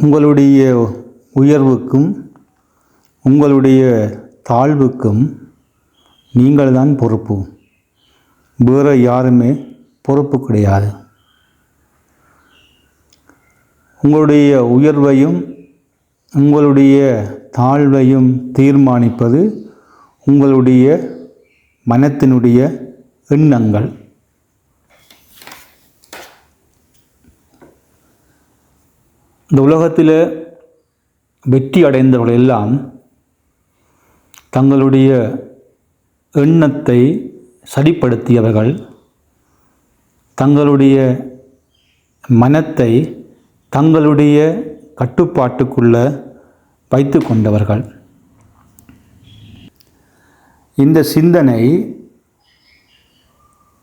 உங்களுடைய உயர்வுக்கும் உங்களுடைய தாழ்வுக்கும் நீங்கள் தான் பொறுப்பு. வேறு யாருமே பொறுப்பு கிடையாது. உங்களுடைய உயர்வையும் உங்களுடைய தாழ்வையும் தீர்மானிப்பது உங்களுடைய மனத்தினுடைய எண்ணங்கள். இந்த உலகத்தில் வெற்றி அடைந்தவர்கள் எல்லாம் தங்களுடைய எண்ணத்தை சரிப்படுத்தியவர்கள் தங்களுடைய மனத்தை தங்களுடைய கட்டுப்பாட்டுக்குள்ள வைத்து கொண்டவர்கள். இந்த சிந்தனை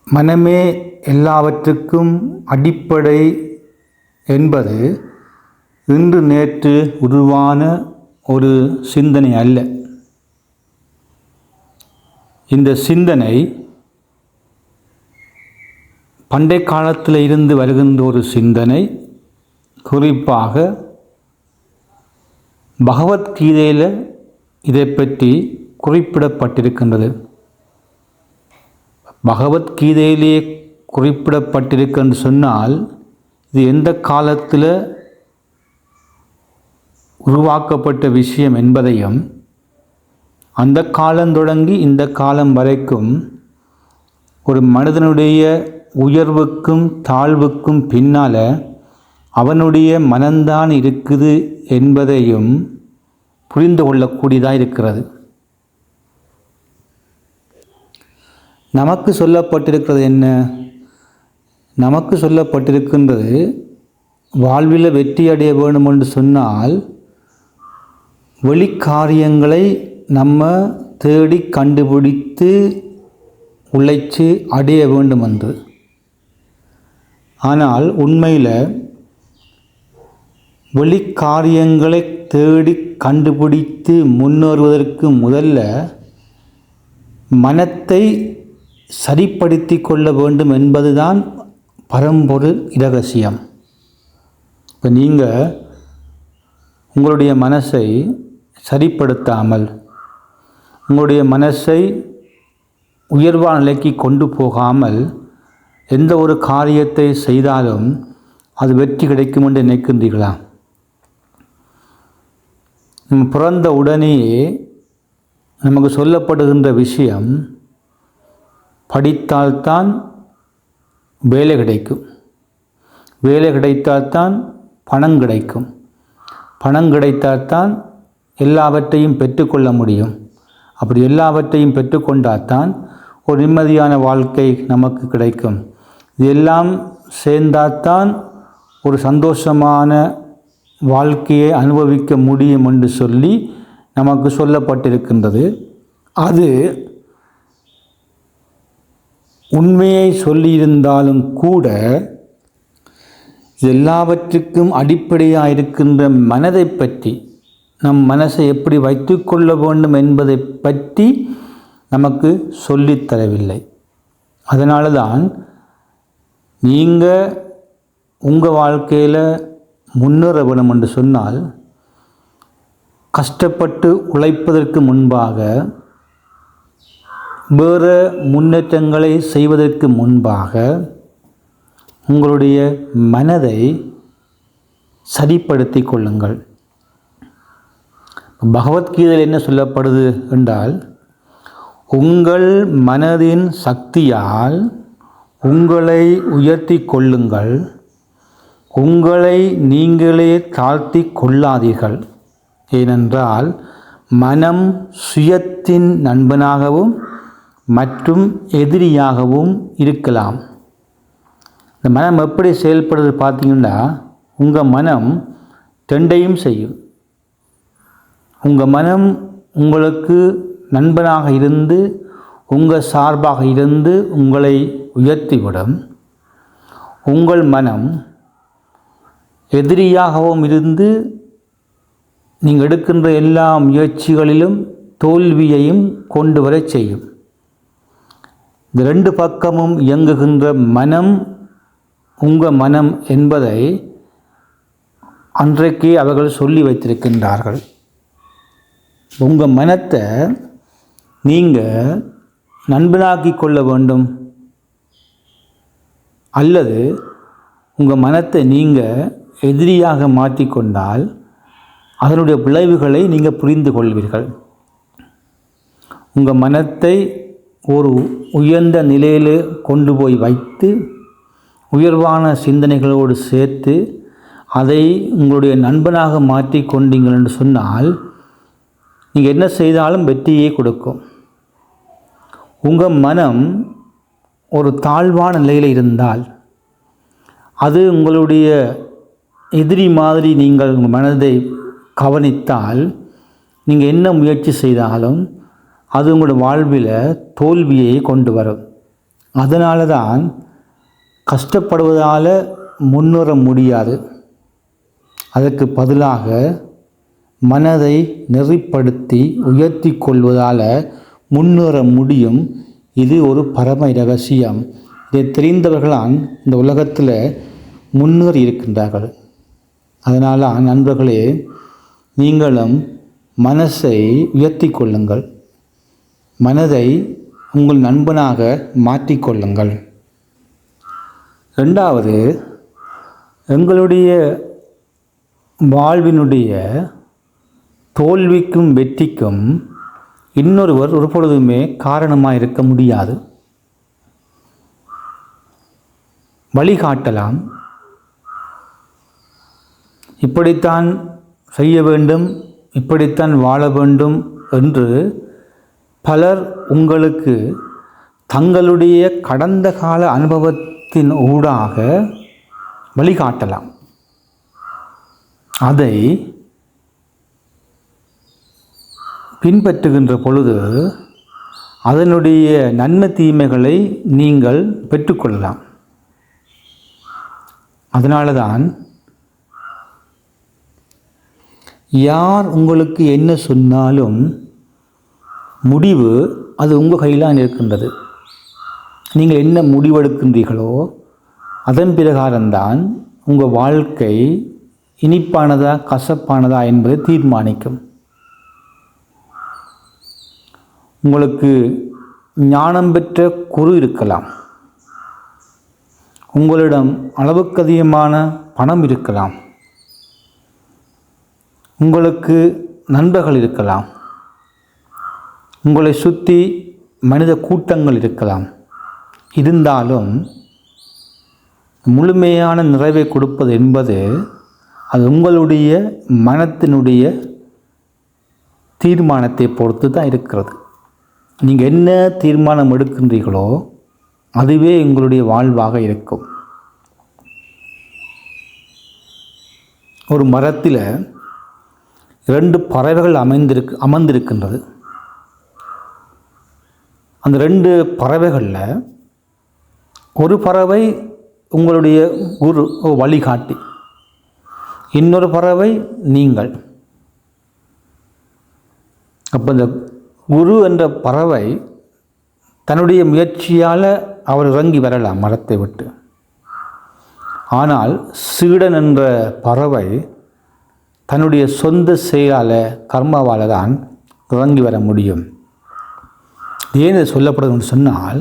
மனமே எல்லாவற்றுக்கும் அடிப்படை என்பது இன்று நேற்று உருவான ஒரு சிந்தனை அல்ல. இந்த சிந்தனை பண்டை காலத்தில் இருந்து வருகின்ற ஒரு சிந்தனை. குறிப்பாக பகவத்கீதையில் இதை பற்றி குறிப்பிடப்பட்டிருக்கின்றது. பகவத்கீதையிலேயே குறிப்பிடப்பட்டிருக்கென்று சொன்னால் இது எந்த காலத்தில் உருவாக்கப்பட்ட விஷயம் என்பதையும் அந்த காலம் தொடங்கி இந்த காலம் வரைக்கும் ஒரு மனிதனுடைய உயர்வுக்கும் தாழ்வுக்கும் பின்னால் அவனுடைய மனந்தான் இருக்குது என்பதையும் புரிந்து கொள்ளக்கூடியதாக இருக்கிறது. நமக்கு சொல்லப்பட்டிருக்கிறது என்ன? நமக்கு சொல்லப்பட்டிருக்கின்றது வாழ்வில் வெற்றி அடைய வேண்டும் என்று சொன்னால் வெளிக்காரியங்களை நம்ம தேடி கண்டுபிடித்து உழைச்சி அடைய வேண்டும் என்று ஆனால் உண்மையில் வெளிக்காரியங்களை தேடி கண்டுபிடித்து முன்னேறுவதற்கு முதல்ல மனத்தை சரிப்படுத்தி கொள்ள வேண்டும் என்பதுதான் பரம்பொருள் இரகசியம். இப்போ நீங்கள் உங்களுடைய மனசை சரிப்படுத்தாமல் உங்களுடைய மனசை உயர்வான நிலைக்கு கொண்டு போகாமல் எந்த ஒரு காரியத்தை செய்தாலும் அது வெற்றி கிடைக்கும் என்று நினைக்கின்றீர்களா? நம்ம பிறந்த உடனேயே நமக்கு சொல்லப்படுகின்ற விஷயம் படித்தால்தான் வேலை கிடைக்கும். வேலை கிடைத்தால்தான் பணம் கிடைக்கும். பணம் கிடைத்தால்தான் எல்லாவற்றையும் பெற்றுக்கொள்ள முடியும். அப்படி எல்லாவற்றையும் பெற்றுக்கொண்டால்தான் ஒரு நிம்மதியான வாழ்க்கை நமக்கு கிடைக்கும். இது எல்லாம் சேர்ந்தால்தான் ஒரு சந்தோஷமான வாழ்க்கையை அனுபவிக்க முடியும் என்று சொல்லி நமக்கு சொல்லப்பட்டிருக்கின்றது. அது உண்மையை சொல்லியிருந்தாலும் கூட எல்லாவற்றுக்கும் அடிப்படையாக இருக்கின்ற மனதை பற்றி நம் மனசை எப்படி வைத்துக்கொள்ள வேண்டும் என்பதை பற்றி நமக்கு சொல்லித்தரவில்லை அதனால தான் நீங்கள் உங்கள் வாழ்க்கையில் முன்னேற வேணும் என்று சொன்னால் கஷ்டப்பட்டு உழைப்பதற்கு முன்பாக வேறு முன்னேற்றங்களை செய்வதற்கு முன்பாக உங்களுடைய மனதை சரிப்படுத்தி கொள்ளுங்கள். பகவத்கீதையில் என்ன சொல்லப்படுது என்றால் உங்கள் மனதின் சக்தியால் உங்களை உயர்த்தி கொள்ளுங்கள். உங்களை நீங்களே தாழ்த்தி கொள்ளாதீர்கள். ஏனென்றால் மனம் சுயத்தின் நண்பனாகவும் மற்றும் எதிரியாகவும் இருக்கலாம். இந்த மனம் எப்படி செயல்படுறது பார்த்தீங்கன்னா உங்கள் மனம் ரெண்டையும் செய்யும். உங்கள் மனம் உங்களுக்கு நண்பனாக இருந்து உங்கள் சார்பாக இருந்து உங்களை உயர்த்திவிடும். உங்கள் மனம் எதிரியாகவும் இருந்து நீங்கள் எடுக்கின்ற எல்லா முயற்சிகளிலும் தோல்வியையும் கொண்டு வரச் செய்யும். இந்த ரெண்டு பக்கமும் இயங்குகின்ற மனம் உங்கள் மனம் என்பதை அன்றைக்கே அவர்கள் சொல்லி வைத்திருக்கின்றார்கள். உங்கள் மனத்தை நீங்கள் நண்பனாக்கி கொள்ள வேண்டும். அல்லது உங்கள் மனத்தை நீங்கள் எதிரியாக மாற்றிக்கொண்டால் அதனுடைய விளைவுகளை நீங்கள் புரிந்து கொள்வீர்கள். உங்கள் மனத்தை ஒரு உயர்ந்த நிலையில் கொண்டு போய் வைத்து உயர்வான சிந்தனைகளோடு சேர்த்து அதை உங்களுடைய நண்பனாக மாற்றி கொண்டீங்கள் என்று சொன்னால் நீங்கள் என்ன செய்தாலும் வெற்றியே கொடுக்கும். உங்கள் மனம் ஒரு தாழ்வான நிலையில் இருந்தால் அது உங்களுடைய எதிரி மாதிரி நீங்கள் உங்கள் மனதை கவனித்தால் நீங்கள் என்ன முயற்சி செய்தாலும் அது உங்களுடைய வாழ்வில் தோல்வியை கொண்டு வரும். அதனால தான் கஷ்டப்படுவதால் முன்னேற முடியாது. அதற்கு பதிலாக மனதை நெறிப்படுத்தி உயர்த்தி கொள்வதால் முன்னேற முடியும். இது ஒரு பரம ரகசியம் இதை தெரிந்தவர்களான் இந்த உலகத்தில் முன்னேறி இருக்கின்றார்கள். அதனால் நண்பர்களே நீங்களும் மனசை உயர்த்தி கொள்ளுங்கள். மனதை உங்கள் நண்பனாக மாற்றிக்கொள்ளுங்கள் ரெண்டாவது எங்களுடைய வாழ்வினுடைய தோல்விக்கும் வெற்றிக்கும் இன்னொருவர் ஒரு பொழுதுமே காரணமாக இருக்க முடியாது. வழிகாட்டலாம். இப்படித்தான் செய்ய வேண்டும் இப்படித்தான் வாழ வேண்டும் என்று பலர் உங்களுக்கு தங்களுடைய கடந்த கால அனுபவத்தின் ஊடாக வழிகாட்டலாம். அதை பின்பற்றுகின்ற பொழுது அதனுடைய நன்மை தீமைகளை நீங்கள் பெற்றுக்கொள்ளலாம். அதனால தான் யார் உங்களுக்கு என்ன சொன்னாலும் முடிவு அது உங்கள் கையிலான் இருக்கின்றது. நீங்கள் என்ன முடிவெடுக்கின்றீர்களோ அதன் பிரகாரம்தான் உங்கள் வாழ்க்கை இனிப்பானதா கசப்பானதா என்பதை தீர்மானிக்கும். உங்களுக்கு ஞானம் பெற்ற குரு இருக்கலாம். உங்களிடம் அளவுக்கு அதிகமான பணம் இருக்கலாம். உங்களுக்கு நண்பர்கள் இருக்கலாம். உங்களை சுற்றி மனித கூட்டங்கள் இருக்கலாம். இருந்தாலும் முழுமையான நிறைவை கொடுப்பது என்பது அது உங்களுடைய மனத்தினுடைய தீர்மானத்தை பொறுத்து தான் இருக்கிறது. நீங்கள் என்ன தீர்மானம் எடுக்கின்றீர்களோ அதுவே உங்களுடைய வாழ்வாக இருக்கும். ஒரு மரத்தில் இரண்டு பறவைகள் அமைந்திருக்கு அமர்ந்திருக்கின்றது. அந்த ரெண்டு பறவைகளில் ஒரு பறவை உங்களுடைய குரு வழிகாட்டி இன்னொரு பறவை நீங்கள். அப்போ இந்த குரு என்ற பறவை தன்னுடைய முயற்சியால் அவர் இறங்கி வரலாம் மரத்தை விட்டு. ஆனால் சீடன் என்ற பறவை தன்னுடைய சொந்த செயலால் கர்மாவால் தான் இறங்கி வர முடியும். ஏன் இது சொல்லப்படுதுன்னு சொன்னால்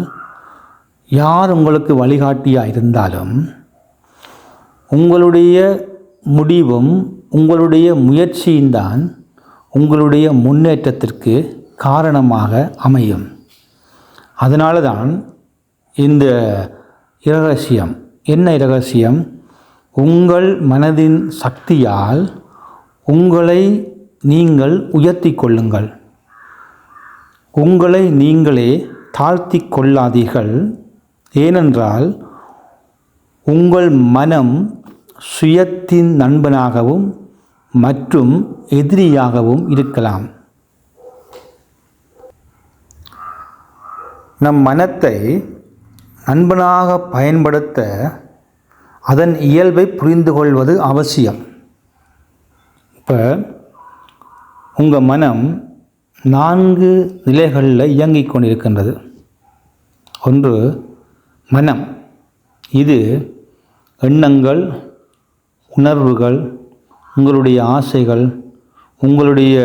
யார் உங்களுக்கு வழிகாட்டியாக இருந்தாலும் உங்களுடைய முடிவும் உங்களுடைய முயற்சியும் தான் உங்களுடைய முன்னேற்றத்திற்கு காரணமாக அமையும். அதனால தான் இந்த இரகசியம் என்ன இரகசியம்? உங்கள் மனதின் சக்தியால் உங்களை நீங்கள் உயர்த்தி கொள்ளுங்கள். உங்களை நீங்களே தாழ்த்தி கொள்ளாதீர்கள். ஏனென்றால் உங்கள் மனம் சுயத்தின் நண்பனாகவும் மற்றும் எதிரியாகவும் இருக்கலாம். நம் மனத்தை நண்பனாக பயன்படுத்த அதன் இயல்பை புரிந்து கொள்வது அவசியம். இப்போ உங்கள் மனம் நான்கு நிலைகளில் இயங்கிக் கொண்டிருக்கின்றது. ஒன்று மனம். இது எண்ணங்கள் உணர்வுகள் உங்களுடைய ஆசைகள் உங்களுடைய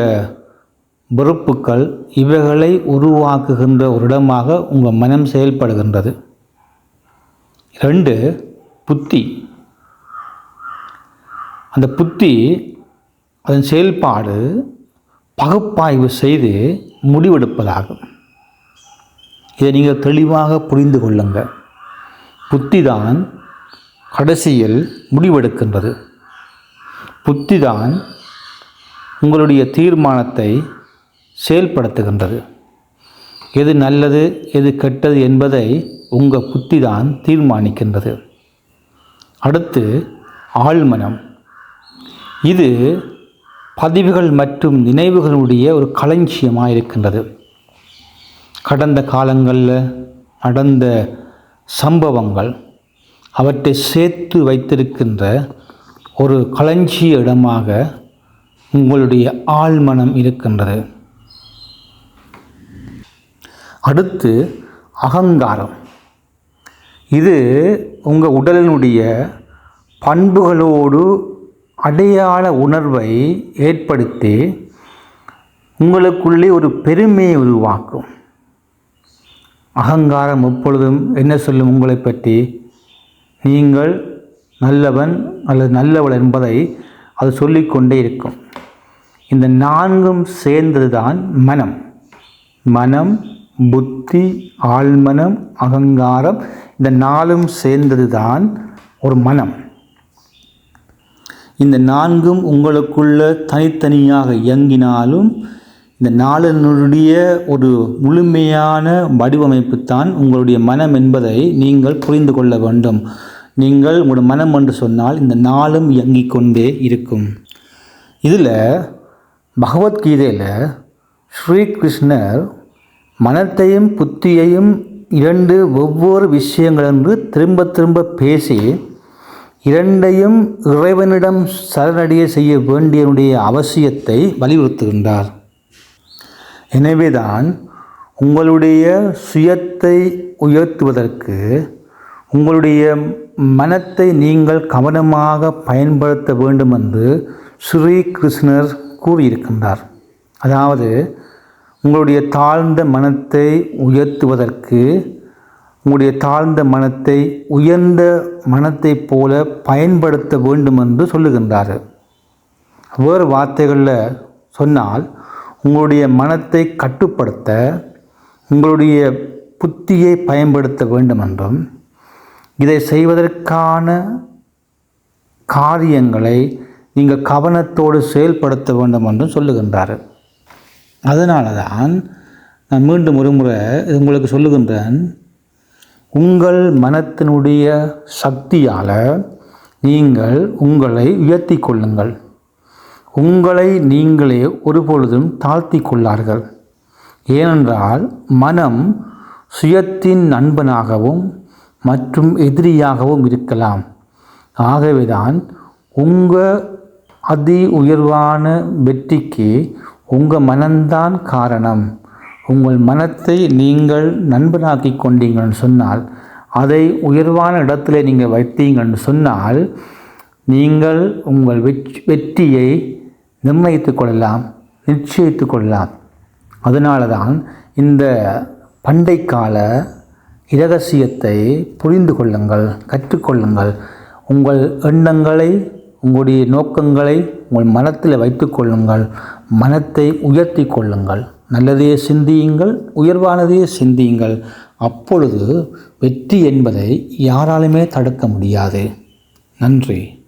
வெறுப்புக்கள் இவைகளை உருவாக்குகின்ற ஒரு இடமாக உங்கள் மனம் செயல்படுகின்றது. ரெண்டு புத்தி. அந்த புத்தி அதன் செயல்பாடு பகுப்பாய்வு செய்து முடிவெடுப்பதாகும். இதை நீங்கள் தெளிவாக புரிந்து கொள்ளுங்கள் புத்தி தான் கடைசியில் முடிவெடுக்கின்றது. புத்தி தான் உங்களுடைய தீர்மானத்தை செயல்படுத்துகின்றது. எது நல்லது எது கெட்டது என்பதை உங்கள் புத்தி தான் தீர்மானிக்கின்றது. அடுத்து ஆழ்மனம். இது பதிவுகள் மற்றும் நினைவுகளுடைய ஒரு களஞ்சியமாக இருக்கின்றது கடந்த காலங்களில் நடந்த சம்பவங்கள் அவற்றை சேர்த்து வைத்திருக்கின்ற ஒரு களஞ்சிய இடமாக உங்களுடைய ஆழ்மனம் இருக்கின்றது. அடுத்து அகங்காரம். இது உங்கள் உடலினுடைய பண்புகளோடு அடையாள உணர்வை ஏற்படுத்தி உங்களுக்குள்ளே ஒரு பெருமையை உருவாக்கும். அகங்காரம் எப்பொழுதும் என்ன சொல்லும் உங்களை பற்றி? நீங்கள் நல்லவன் அல்லது நல்லவள் என்பதை அது சொல்லிக்கொண்டே இருக்கும். இந்த நான்கும் சேர்ந்தது தான் மனம். மனம் புத்தி ஆழ்மனம் அகங்காரம் இந்த நாளும் சேர்ந்தது தான் ஒரு மனம். இந்த நான்கும் உங்களுக்குள்ள தனித்தனியாக இயங்கினாலும் இந்த நாளினுடைய ஒரு முழுமையான வடிவமைப்பு தான் உங்களுடைய மனம் என்பதை நீங்கள் புரிந்து கொள்ள வேண்டும். நீங்கள் உங்கள் மனம் என்று சொன்னால் இந்த நாளும் இயங்கிக் கொண்டே இருக்கும். இதில் பகவத்கீதையில் ஸ்ரீகிருஷ்ணர் மனத்தையும் புத்தியையும் இரண்டு ஒவ்வொரு விஷயங்கள் என்று திரும்ப திரும்ப பேசி இரண்டையும் இறைவனிடம் சரணடைய செய்ய வேண்டியனுடைய அவசியத்தை வலியுறுத்துகின்றார். எனவேதான் உங்களுடைய சுயத்தை உயர்த்துவதற்கு உங்களுடைய மனத்தை நீங்கள் கவனமாக பயன்படுத்த வேண்டும் என்று ஸ்ரீ கிருஷ்ணர் கூறியிருக்கின்றார். அதாவது உங்களுடைய தாழ்ந்த மனத்தை உயர்த்துவதற்கு உங்களுடைய தாழ்ந்த மனத்தை உயர்ந்த மனத்தைப் போல பயன்படுத்த வேண்டும் என்று சொல்லுகின்றார். வேறு வார்த்தைகளில் சொன்னால் உங்களுடைய மனத்தை கட்டுப்படுத்த உங்களுடைய புத்தியை பயன்படுத்த வேண்டும் என்றும் இதை செய்வதற்கான காரியங்களை நீங்கள் கவனத்தோடு செயல்படுத்த வேண்டும் என்றும் சொல்லுகின்றார். அதனால தான் நான் மீண்டும் ஒரு முறை இது உங்களுக்கு சொல்லுகின்றேன். உங்கள் மனத்தினுடைய சக்தியால் நீங்கள் உங்களை உயர்த்தி கொள்ளுங்கள். உங்களை நீங்களே ஒருபொழுதும் தாழ்த்தி கொள்ளார்கள். ஏனென்றால் மனம் சுயத்தின் நண்பனாகவும் மற்றும் எதிரியாகவும் இருக்கலாம். ஆகவேதான் உங்கள் அதி உயர்வான வெற்றிக்கு உங்கள் மனம்தான் காரணம். உங்கள் மனத்தை நீங்கள் நண்பனாக்கி கொண்டீங்கன்னு சொன்னால் அதை உயர்வான இடத்துல நீங்கள் வைத்தீங்கன்னு சொன்னால் நீங்கள் உங்கள் வெற்றி வெற்றியை நிர்ணயித்து கொள்ளலாம் நிச்சயித்து கொள்ளலாம். அதனால தான் இந்த பண்டைக்கால இரகசியத்தை புரிந்து கொள்ளுங்கள் கற்றுக்கொள்ளுங்கள் உங்கள் எண்ணங்களை உங்களுடைய நோக்கங்களை உங்கள் மனத்தில் வைத்து கொள்ளுங்கள். மனத்தை உயர்த்தி கொள்ளுங்கள். நல்லதையே சிந்தியுங்கள் உயர்வானதையே சிந்தியுங்கள். அப்பொழுது வெற்றி என்பதை யாராலுமே தடுக்க முடியாது. நன்றி.